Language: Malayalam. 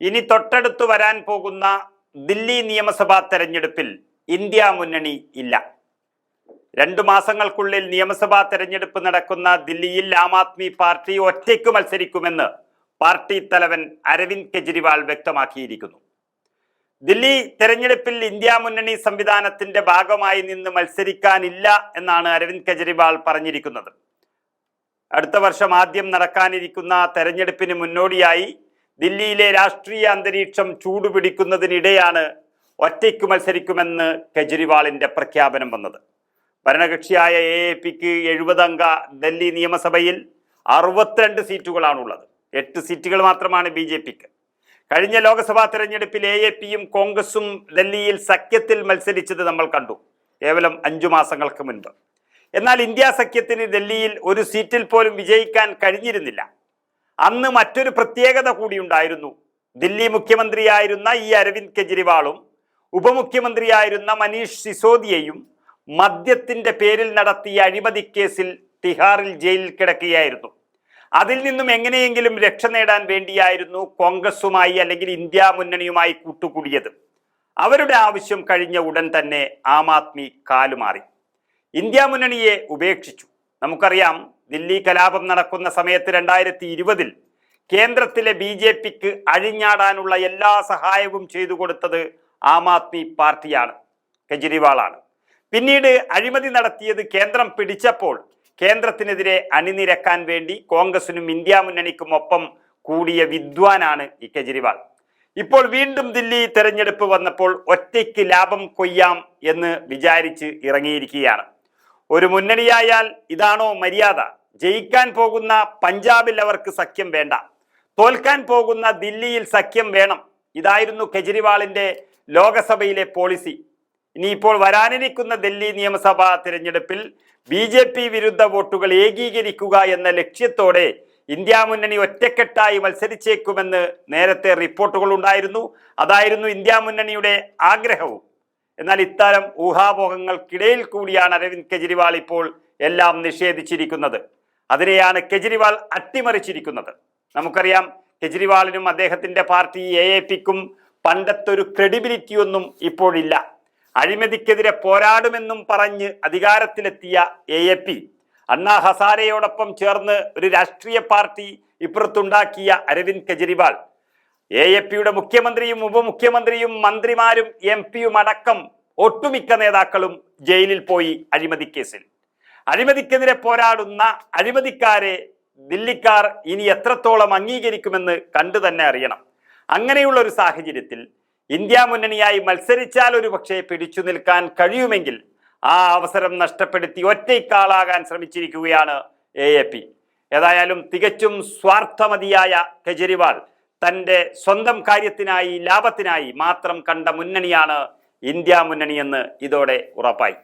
ഇനി തൊട്ടടുത്ത് വരാൻ പോകുന്ന ദില്ലി നിയമസഭാ തെരഞ്ഞെടുപ്പിൽ ഇന്ത്യ മുന്നണി ഇല്ല. രണ്ടു മാസങ്ങൾക്കുള്ളിൽ നിയമസഭാ തെരഞ്ഞെടുപ്പ് നടക്കുന്ന ദില്ലിയിൽ ആം ആദ്മി പാർട്ടി ഒറ്റയ്ക്ക് മത്സരിക്കുമെന്ന് പാർട്ടി തലവൻ അരവിന്ദ് കെജ്രിവാൾ വ്യക്തമാക്കിയിരിക്കുന്നു. ദില്ലി തെരഞ്ഞെടുപ്പിൽ ഇന്ത്യ മുന്നണി സംവിധാനത്തിന്റെ ഭാഗമായി നിന്ന് മത്സരിക്കാനില്ല എന്നാണ് അരവിന്ദ് കെജ്രിവാൾ പറഞ്ഞിരിക്കുന്നത്. അടുത്ത വർഷം ആദ്യം നടക്കാനിരിക്കുന്ന തെരഞ്ഞെടുപ്പിന് മുന്നോടിയായി ദില്ലിയിലെ രാഷ്ട്രീയ അന്തരീക്ഷം ചൂടുപിടിക്കുന്നതിനിടെയാണ് ഒറ്റയ്ക്ക് മത്സരിക്കുമെന്ന് കെജ്രിവാളിന്റെ പ്രഖ്യാപനം വന്നത്. ഭരണകക്ഷിയായ എ എ പിക്ക് എഴുപതംഗ ഡൽഹി നിയമസഭയിൽ അറുപത്തിരണ്ട് സീറ്റുകളാണുള്ളത്. എട്ട് സീറ്റുകൾ മാത്രമാണ് ബി ജെ പിക്ക്. കഴിഞ്ഞ ലോക്സഭാ തെരഞ്ഞെടുപ്പിൽ എ എ പിയും കോൺഗ്രസും ഡൽഹിയിൽ സഖ്യത്തിൽ മത്സരിച്ചത് നമ്മൾ കണ്ടു. കേവലം അഞ്ചു മാസങ്ങൾക്ക് മുൻപ്. എന്നാൽ ഇന്ത്യ സഖ്യത്തിന് ഡൽഹിയിൽ ഒരു സീറ്റിൽ പോലും വിജയിക്കാൻ കഴിഞ്ഞിരുന്നില്ല. അന്ന് മറ്റൊരു പ്രത്യേകത കൂടി ഉണ്ടായിരുന്നു. ദില്ലി മുഖ്യമന്ത്രിയായിരുന്ന ഈ അരവിന്ദ് കെജ്രിവാളും ഉപമുഖ്യമന്ത്രിയായിരുന്ന മനീഷ് സിസോദിയയും മദ്യത്തിന്റെ പേരിൽ നടത്തിയ അഴിമതി കേസിൽ തിഹാറിൽ ജയിലിൽ കിടക്കുകയായിരുന്നു. അതിൽ നിന്നും എങ്ങനെയെങ്കിലും രക്ഷ നേടാൻ വേണ്ടിയായിരുന്നു കോൺഗ്രസുമായി അല്ലെങ്കിൽ ഇന്ത്യ മുന്നണിയുമായി കൂട്ടുകൂടിയത്. അവരുടെ ആവശ്യം കഴിഞ്ഞ ഉടൻ തന്നെ ആം ആദ്മി കാലുമാറി. ഇന്ത്യ മുന്നണിയെ ഉപേക്ഷിച്ചു. നമുക്കറിയാം ദില്ലി കലാപം നടക്കുന്ന സമയത്ത് രണ്ടായിരത്തി ഇരുപതിൽ കേന്ദ്രത്തിലെ ബി ജെ പിക്ക് അഴിഞ്ഞാടാനുള്ള എല്ലാ സഹായവും ചെയ്തു കൊടുത്തത് ആം ആദ്മി പാർട്ടിയാണ് കെജ്രിവാളാണ്. പിന്നീട് അഴിമതി നടത്തിയത് കേന്ദ്രം പിടിച്ചപ്പോൾ കേന്ദ്രത്തിനെതിരെ അണിനിരക്കാൻ വേണ്ടി കോൺഗ്രസിനും ഇന്ത്യ മുന്നണിക്കും ഒപ്പം കൂടിയ വിദ്വാനാണ് ഈ കെജ്രിവാൾ. ഇപ്പോൾ വീണ്ടും ദില്ലി തെരഞ്ഞെടുപ്പ് വന്നപ്പോൾ ഒറ്റയ്ക്ക് ലാഭം കൊയ്യാം എന്ന് വിചാരിച്ച് ഇറങ്ങിയിരിക്കുകയാണ്. ഒരു മുന്നണിയായാൽ ഇതാണോ മര്യാദ? ജയിക്കാൻ പോകുന്ന പഞ്ചാബിൽ അവർക്ക് സഖ്യം വേണ്ട. തോൽക്കാൻ പോകുന്ന ദില്ലിയിൽ സഖ്യം വേണം. ഇതായിരുന്നു കെജ്രിവാളിന്റെ ലോകസഭയിലെ പോളിസി. ഇനിയിപ്പോൾ വരാനിരിക്കുന്ന ഡൽഹി നിയമസഭാ തിരഞ്ഞെടുപ്പിൽ ബി ജെ പി വിരുദ്ധ വോട്ടുകൾ ഏകീകരിക്കുക എന്ന ലക്ഷ്യത്തോടെ ഇന്ത്യ മുന്നണി ഒറ്റക്കെട്ടായി മത്സരിച്ചേക്കുമെന്ന് നേരത്തെ റിപ്പോർട്ടുകൾ ഉണ്ടായിരുന്നു. അതായിരുന്നു ഇന്ത്യ മുന്നണിയുടെ ആഗ്രഹവും. എന്നാൽ ഇത്തരം ഊഹാപോഹങ്ങൾക്കിടയിൽ കൂടിയാണ് അരവിന്ദ് കെജ്രിവാൾ ഇപ്പോൾ എല്ലാം നിഷേധിച്ചിരിക്കുന്നത്. അതിനെയാണ് കെജ്രിവാൾ അട്ടിമറിച്ചിരിക്കുന്നത്. നമുക്കറിയാം കെജ്രിവാളിനും അദ്ദേഹത്തിന്റെ പാർട്ടി എ എ പിക്കും പണ്ടത്തൊരു ക്രെഡിബിലിറ്റി ഒന്നും ഇപ്പോഴില്ല. അഴിമതിക്കെതിരെ പോരാടുമെന്നും പറഞ്ഞ് അധികാരത്തിലെത്തിയ എ എ പി അണ്ണാ ഹസാരയോടൊപ്പം ചേർന്ന് ഒരു രാഷ്ട്രീയ പാർട്ടി ഇപ്പുറത്തുണ്ടാക്കിയ അരവിന്ദ് കെജ്രിവാൾ എ എ പിയുടെ മുഖ്യമന്ത്രിയും ഉപമുഖ്യമന്ത്രിയും മന്ത്രിമാരും എം പിയും അടക്കം ഒട്ടുമിക്ക നേതാക്കളും ജയിലിൽ പോയി അഴിമതി കേസിൽ. അഴിമതിക്കെതിരെ പോരാടുന്ന അഴിമതിക്കാരെ ദില്ലിക്കാർ ഇനി എത്രത്തോളം അംഗീകരിക്കുമെന്ന് കണ്ടു തന്നെ അറിയണം. അങ്ങനെയുള്ള ഒരു സാഹചര്യത്തിൽ ഇന്ത്യ മുന്നണിയായി മത്സരിച്ചാൽ ഒരു പക്ഷേ പിടിച്ചു നിൽക്കാൻ കഴിയുമെങ്കിൽ ആ അവസരം നഷ്ടപ്പെടുത്തി ഒറ്റയ്ക്കാളാകാൻ ശ്രമിച്ചിരിക്കുകയാണ് എ എ പി. ഏതായാലും തികച്ചും സ്വാർത്ഥമതിയായ കെജ്രിവാൾ തന്റെ സ്വന്തം കാര്യത്തിനായി ലാഭത്തിനായി മാത്രം കണ്ട മുന്നണിയാണ് ഇന്ത്യ മുന്നണിയെന്ന് ഇതോടെ ഉറപ്പായി.